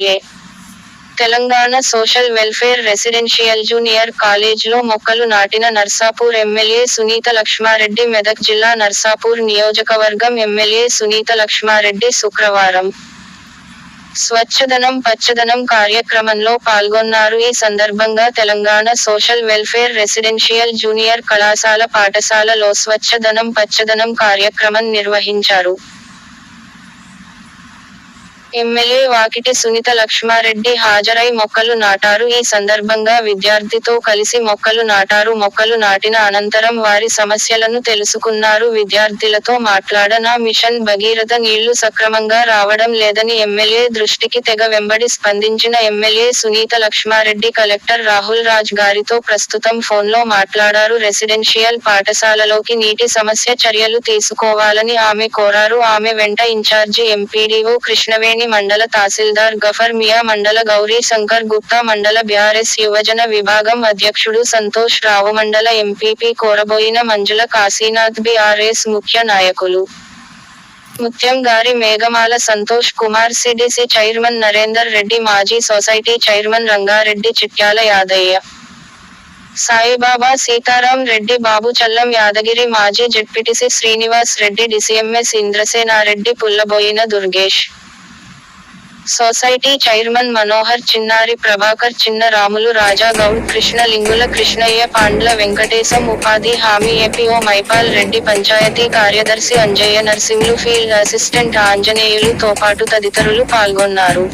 ఏ. Telangana social welfare residential junior కాలేజ్లో మొక్కలు నాటిన నర్సాపూర్ ఎమ్మెల్యే సునీత లక్ష్మారెడ్డి మెదక్ జిల్లా నర్సాపూర్ నియోజకవర్గం ఎమ్మెల్యే సునీత లక్ష్మారెడ్డి శుక్రవారం. స్వచ్ఛదనం పచ్చదనం కార్యక్రమంలో పాల్గొన్నారు. ఈ సందర్భంగా Telangana social welfare residential junior కళాశాల పాఠశాలలో స్వచ్ఛదనం పచ్చదనం కార్యక్రమం నిర్వహించారు. ఎమ్మెల్యే వాకిటి సునీత లక్ష్మారెడ్డి హాజరై మొక్కలు నాటారు. ఈ సందర్భంగా విద్యార్థితో కలిసి మొక్కలు నాటారు. మొక్కలు నాటిన అనంతరం వారి సమస్యలను తెలుసుకున్నారు. విద్యార్థులతో మాట్లాడన మిషన్ భగీరథ నీళ్ళు సక్రమంగా రావడం లేదని ఎమ్మెల్యే దృష్టికి తెగ వెంబడి స్పందించిన ఎమ్మెల్యే సునీత లక్ష్మారెడ్డి కలెక్టర్ రాహుల్ రాజ్ గారితో ప్రస్తుతం ఫోన్లో మాట్లాడారు. రెసిడెన్షియల్ పాఠశాలలోకి నీటి సమస్య చర్యలు తీసుకోవాలని ఆమె కోరారు. ఆమె వెంట ఇన్ఛార్జి ఎంపీడీఓ కృష్ణవేణి మండల తహసీల్దార్ గఫర్ మియా మండల గౌరీ శంకర్ గుప్తా మండల బీఆర్ఎస్ యువజన విభాగం అధ్యక్షుడు సంతోష్ రావు మండల ఎంపీపీ కోరబోయిన మంజుల కాశీనాథ్ బీఆర్ఎస్ ముఖ్య నాయకులు. ముత్యం గారి మేఘమాల సంతోష్ కుమార్ సిడిసి చైర్మన్ నరేందర్ రెడ్డి మాజీ సొసైటీ చైర్మన్ రంగారెడ్డి చిట్యాల యాదయ్య. సాయిబాబా సీతారాం రెడ్డి బాబు చల్లం యాదగిరి మాజీ ZPTC Srinivas Reddy DCMS Indrasenareddy Pullaboina Durgesh. Society chairman Manohar Chinnari Prabhakar Chinna Ramulu రాజా గౌడ్ కృష్ణ లింగుల కృష్ణయ్య పాండ్ల వెంకటేశం ఉపాధి హామీ ఏపీఓ మైపాల్ రెడ్డి పంచాయతీ కార్యదర్శి అంజయ్య నర్సింగ్లు ఫీల్డ్ అసిస్టెంట్ ఆంజనేయులు తో పాటు తదితరులు పాల్గొన్నారు.